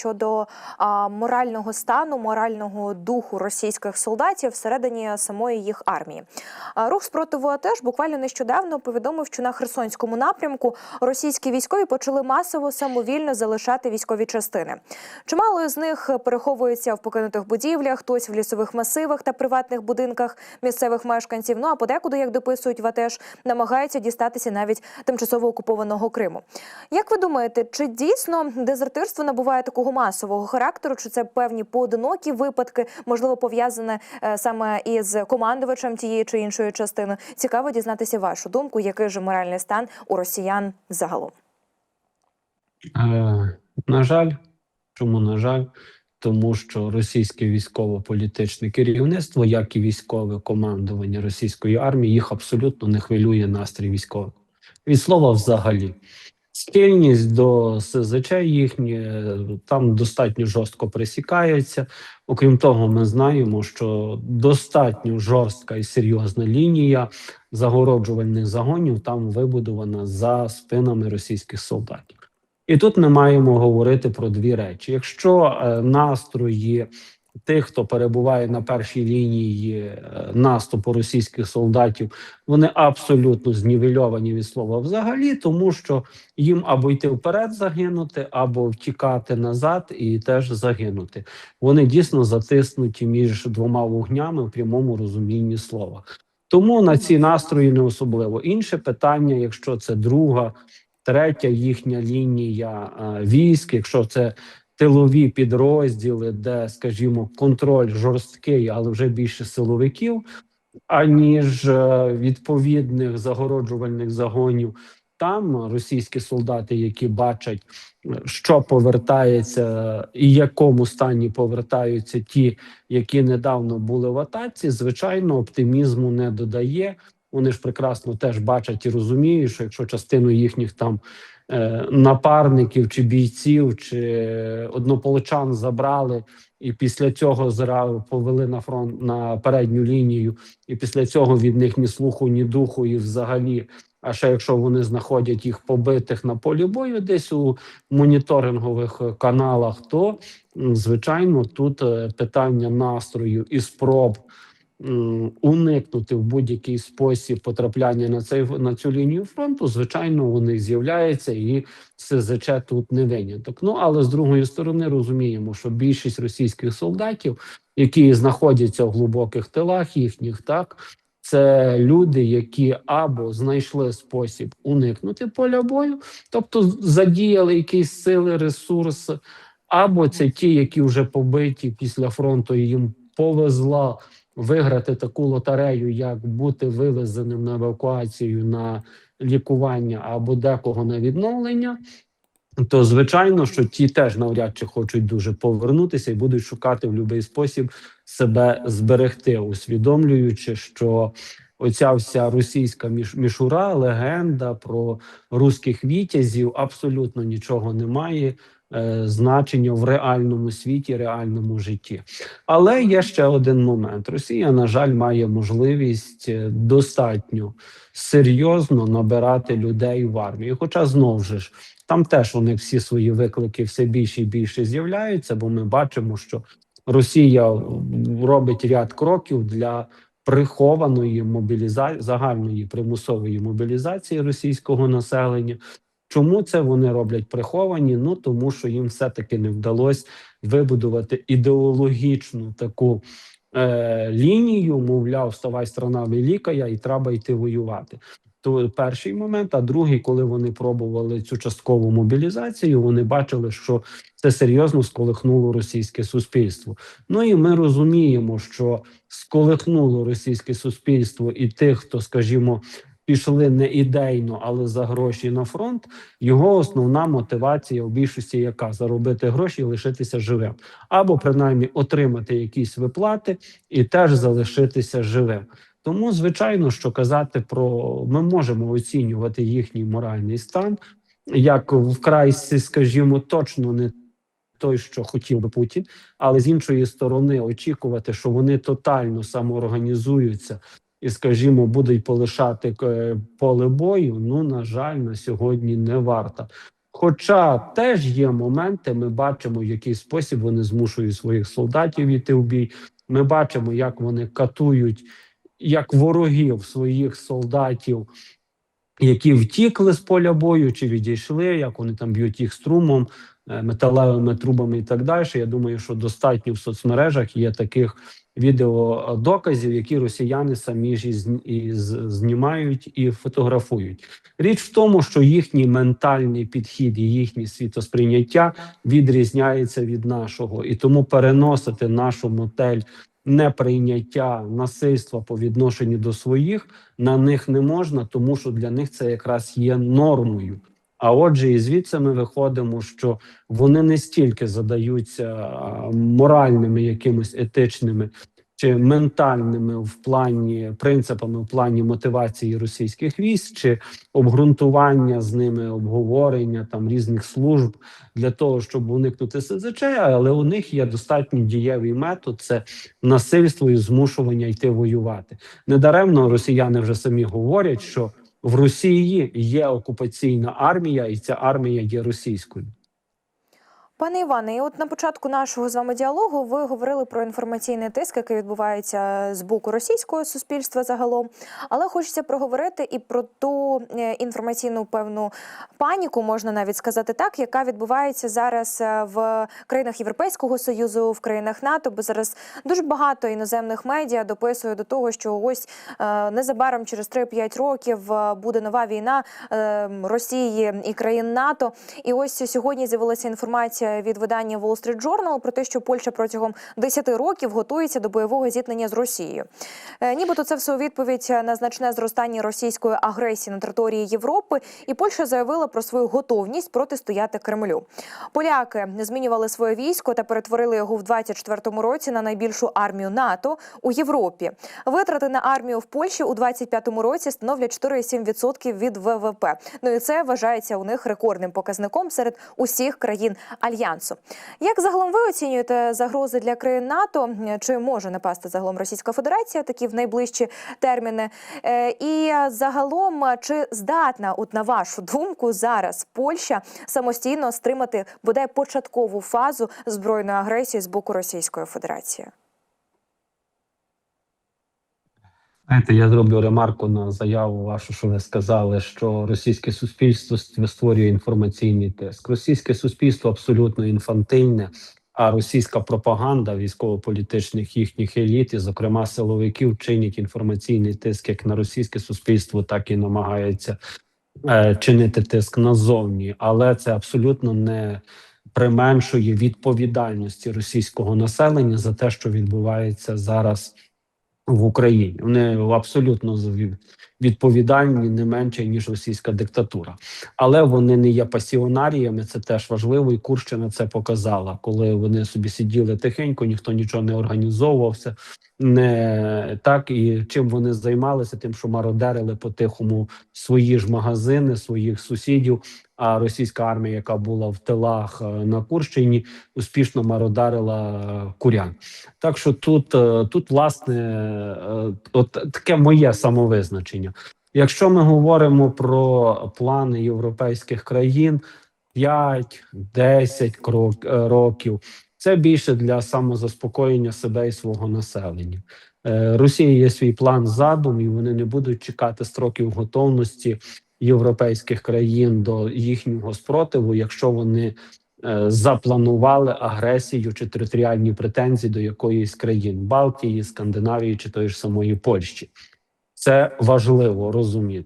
щодо а, морального стану, морального духу російських солдатів всередині самої їх армії. А, Рух спротиву теж буквально нещодавно повідомив, що на Херсонському напрямку російські військові почали масово самовільно залишати військові частини. Чимало з них переховуються в покинутих будівлях, хтось в лісових масивах та приватних будинках місцевих мешканців. Ну а подекуди, як дописують в АТЕШ, намагаються дістатися навіть тимчасово окупованого Криму. Як ви думаєте, чи дійсно дезертирство набуває такого масового характеру? Чи це певні поодинокі випадки, можливо, пов'язане е, саме із командувачем тієї чи іншої частини? Цікаво дізнатися вашу думку, який же моральний стан у росіян загалом. Е, на жаль, чому на жаль? Тому що російське військово-політичне керівництво, як і військове командування російської армії, їх абсолютно не хвилює настрій військових. Від слова взагалі. Схильність до СЗЧ їхні е, там достатньо жорстко присікається. Окрім того, ми знаємо, що достатньо жорстка і серйозна лінія загороджувальних загонів там вибудована за спинами російських солдатів. І тут ми маємо говорити про дві речі: якщо е, настрої тих, хто перебуває на першій лінії е, наступу російських солдатів, вони абсолютно знівельовані від слова взагалі, тому що їм або йти вперед загинути, або втікати назад і теж загинути. Вони дійсно затиснуті між двома вогнями в прямому розумінні слова. Тому на ці настрої не особливо. Інше питання, якщо це друга третя їхня лінія е, військ, якщо це тилові підрозділи, де, скажімо, контроль жорсткий, але вже більше силовиків, аніж е, відповідних загороджувальних загонів. Там російські солдати, які бачать, е, що повертається і якому стані повертаються ті, які недавно були в атаці, звичайно, оптимізму не додає. Вони ж прекрасно теж бачать і розуміють, що якщо частину їхніх там напарників чи бійців, чи однополчан забрали, і після цього зра повели на фронт на передню лінію, і після цього від них ні слуху, ні духу, і взагалі. А ще якщо вони знаходять їх побитих на полі бою, десь у моніторингових каналах, то звичайно тут е, питання настрою і спроб уникнути в будь-який спосіб потрапляння на цей на цю лінію фронту, звичайно, вони з'являються, і СЗЧ тут не виняток. Ну але з другої сторони розуміємо, що більшість російських солдатів, які знаходяться в глибоких тилах їхніх, так. Це люди, які або знайшли спосіб уникнути поля бою, тобто задіяли якісь сили, ресурси, або це ті, які вже побиті після фронту, і їм повезло виграти таку лотерею, як бути вивезеним на евакуацію на лікування або декого на відновлення. То звичайно, що ті теж навряд чи хочуть дуже повернутися і будуть шукати в будь-який спосіб себе зберегти, усвідомлюючи, що оця вся російська міш мішура, легенда про руських вітязів абсолютно нічого не має е, значення в реальному світі, реальному житті. Але є ще один момент: Росія, на жаль, має можливість е, достатньо серйозно набирати людей в армію. Хоча знову ж там теж них всі свої виклики все більше і більше з'являються, бо ми бачимо, що Росія робить ряд кроків для прихованої мобілізації загальної примусової мобілізації російського населення. Чому це вони роблять приховані? Ну тому що їм все таки не вдалося вибудувати ідеологічну таку е, лінію, мовляв, вставай страна велика, і треба йти воювати. То перший момент, а другий, коли вони пробували цю часткову мобілізацію, вони бачили, що це серйозно сколихнуло російське суспільство. Ну і ми розуміємо, що сколихнуло російське суспільство і тих, хто, скажімо, пішли не ідейно, але за гроші на фронт. Його основна мотивація в більшості, яка заробити гроші і лишитися живим, або принаймні отримати якісь виплати і теж залишитися живим. Тому, звичайно, що казати про ми можемо оцінювати їхній моральний стан як вкрай, скажімо, точно не той, що хотів би Путін, але з іншої сторони, очікувати, що вони тотально самоорганізуються і, скажімо, будуть полишати е, поле бою. Ну на жаль, на сьогодні не варто. Хоча теж є моменти, ми бачимо, в який спосіб вони змушують своїх солдатів йти в бій. Ми бачимо, як вони катують як ворогів своїх солдатів, які втікли з поля бою чи відійшли, як вони там б'ють їх струмом, е, металевими трубами і так далі. Я думаю, що достатньо в соцмережах є таких відеодоказів, які росіяни самі ж і знімають і фотографують. Річ в тому, що їхній ментальний підхід і їхнє світосприйняття відрізняється від нашого, і тому переносити нашу модель неприйняття насильства по відношенню до своїх на них не можна, тому що для них це якраз є нормою. А отже, і звідси ми виходимо, що вони не стільки задаються моральними, якимись етичними чи ментальними в плані принципами в плані мотивації російських військ, чи обґрунтування з ними обговорення там різних служб для того, щоб уникнути СЗЧ, але у них є достатньо дієвий метод це насильство і змушування йти воювати. Недаремно росіяни вже самі говорять, що в Росії є окупаційна армія, і ця армія є російською. Пане Іване, і от на початку нашого з вами діалогу ви говорили про інформаційний тиск, який відбувається з боку російського суспільства загалом. Але хочеться проговорити і про ту е, інформаційну певну паніку, можна навіть сказати так, яка відбувається зараз е, в країнах Європейського союзу, в країнах НАТО. Бо зараз дуже багато іноземних медіа дописує до того, що ось е, незабаром через 3-5 років буде нова війна е, Росії і країн НАТО. І ось сьогодні з'явилася інформація від видання Wall Street Journal про те, що Польща протягом 10 років готується до бойового зіткнення з Росією. Е, Нібито це все у відповідь на значне зростання російської агресії на території Європи, і Польща заявила про свою готовність протистояти Кремлю. Поляки змінювали своє військо та перетворили його в 24-му році на найбільшу армію НАТО у Європі. Витрати на армію в Польщі у 25-му році становлять 4,7% від ВВП. Ну і це вважається у них рекордним показником серед усіх країн альянсу. Як загалом ви оцінюєте загрози для країн НАТО? Чи може напасти загалом Російська Федерація такі в найближчі терміни? Е, І загалом, чи здатна, от на вашу думку, зараз Польща самостійно стримати бодай початкову фазу збройної агресії з боку Російської Федерації? Знаєте, я зроблю ремарку на заяву вашу, що ви сказали, що російське суспільство ст- створює інформаційний тиск. Російське суспільство абсолютно інфантильне, а російська пропаганда військово-політичних їхніх еліт, і, зокрема силовиків, чинять інформаційний тиск як на російське суспільство, так і намагається е, чинити тиск назовні, але це абсолютно не применшує відповідальності російського населення за те, що відбувається зараз в Україні. Вони абсолютно відповідальні не менше ніж російська диктатура, але вони не є пасіонаріями. Це теж важливо, і Курщина це показала, коли вони собі сиділи тихенько, ніхто нічого не організовувався. Не так і чим вони займалися, тим, що мародерили по-тихому свої ж магазини, своїх сусідів. А російська армія, яка була в тилах е, на Курщині, успішно мародарила е, курян. Так що тут, е, тут власне, от таке моє самовизначення. Якщо ми говоримо про плани європейських країн 5-10 крок- е, років, це більше для самозаспокоєння себе і свого населення. Е, Росії є свій план задум, і вони не будуть чекати строків готовності європейських країн до їхнього спротиву, якщо вони е, запланували агресію чи територіальні претензії до якоїсь країн Балтії, Скандинавії чи тої ж самої Польщі. Це важливо розуміти.